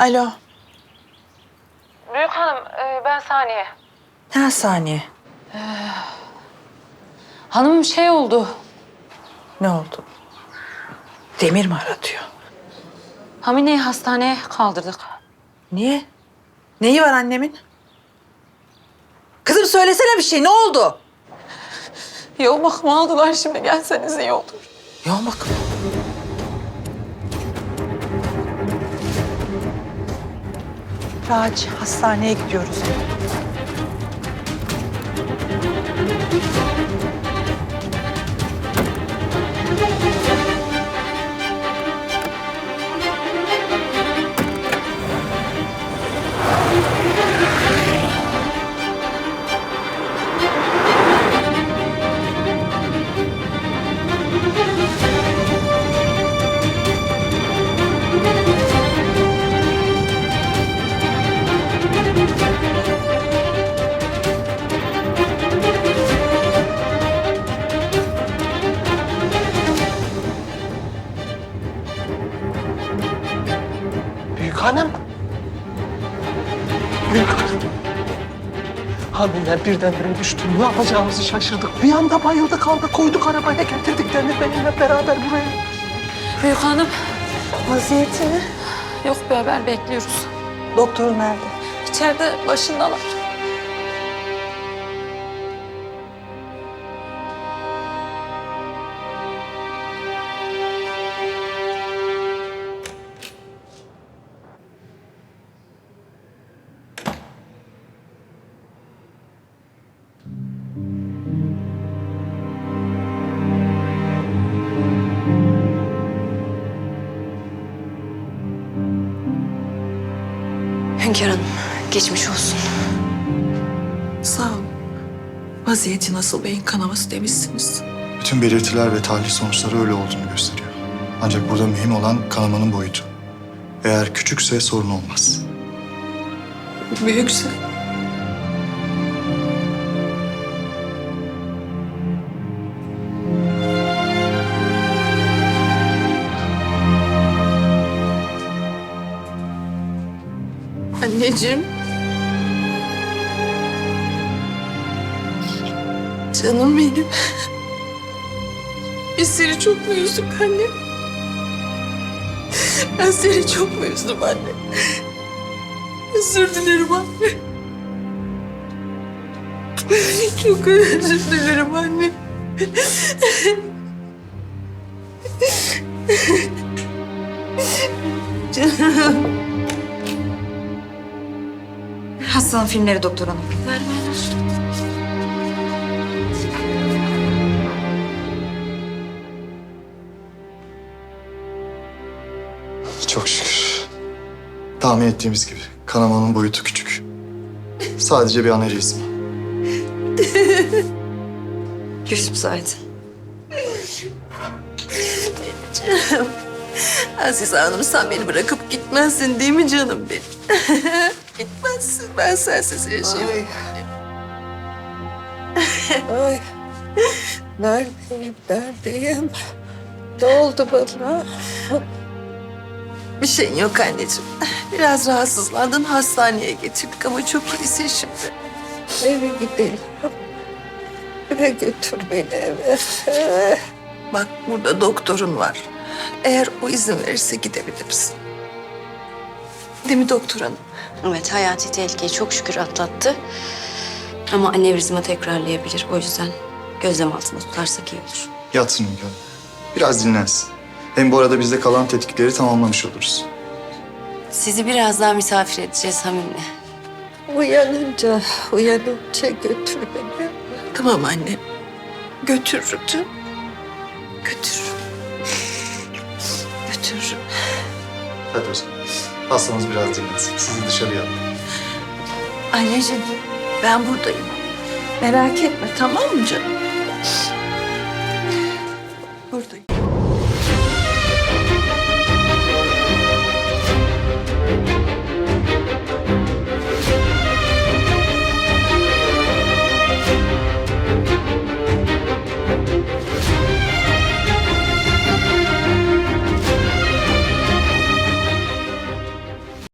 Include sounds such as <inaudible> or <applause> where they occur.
Alo. Büyük hanım, e, ben Saniye. Ha saniye. Hanımım şey oldu. Ne oldu? Demir mi aratıyor? Hamine'yi hastaneye kaldırdık. Niye? Neyi var annemin? Kızım söylesene bir şey. Ne oldu? Yoğun bakıma aldılar şimdi. Gelseniz iyi olur. Yoğun bakım. Raç, hastaneye gidiyoruz. Hamile birdenbire düştü. Ne yapacağımızı şaşırdık. Bir anda bayıldı kaldı. Koyduk arabaya getirdik Demir Bey'le beraber buraya. Büyük hanım. Vaziyeti ne? Yok bir haber bekliyoruz. Doktor nerede? İçeride başındalar. Hünkar Hanım, geçmiş olsun. Sağ ol. Vaziyeti nasıl beyin kanaması demişsiniz. Bütün belirtiler ve tahlil sonuçları öyle olduğunu gösteriyor. Ancak burada mühim olan kanamanın boyutu. Eğer küçükse sorun olmaz. Büyükse? Anneciğim. Canım benim. Biz seni çok mu üzdük anne? Ben seni çok mu üzdüm anne? Özür dilerim anne. Çok özür dilerim anne. Canım. Hastanın filmleri doktor hanım. Çok şükür. Tahmin ettiğimiz gibi kanamanın boyutu küçük. Sadece bir anevrizma. Gözüm aydın. Aziz Hanım sen beni bırakıp gitmezsin değil mi canım benim? <laughs> Gitmezsin. Ben sensiz yaşayamam. Ay, neredeyim, neredeyim? Ne oldu bana? Bir şeyin yok anneciğim. Biraz rahatsızlandın hastaneye getirdik ama çok iyisin şimdi. Eve gidelim. Eve götür beni. Eve. Bak burada doktorun var. Eğer o izin verirse gidebiliriz. Değil mi doktor hanım? Evet, hayati tehlikeyi çok şükür atlattı. Ama anevrizma tekrarlayabilir. O yüzden gözlem altında tutarsak iyi olur. Yatsın Hünkar. Biraz dinlensin. Hem bu arada biz de kalan tetkikleri tamamlamış oluruz. Sizi biraz daha misafir edeceğiz Hamin'le. Uyanınca, uyanınca götür beni. Tamam anne. Götürürüm. Götürürüm götürürüm. Hadi hocam. Hastamız biraz dinlensin. Sizi dışarıya alalım. Anneciğim ben buradayım. Merak etme tamam mı canım? Buradayım.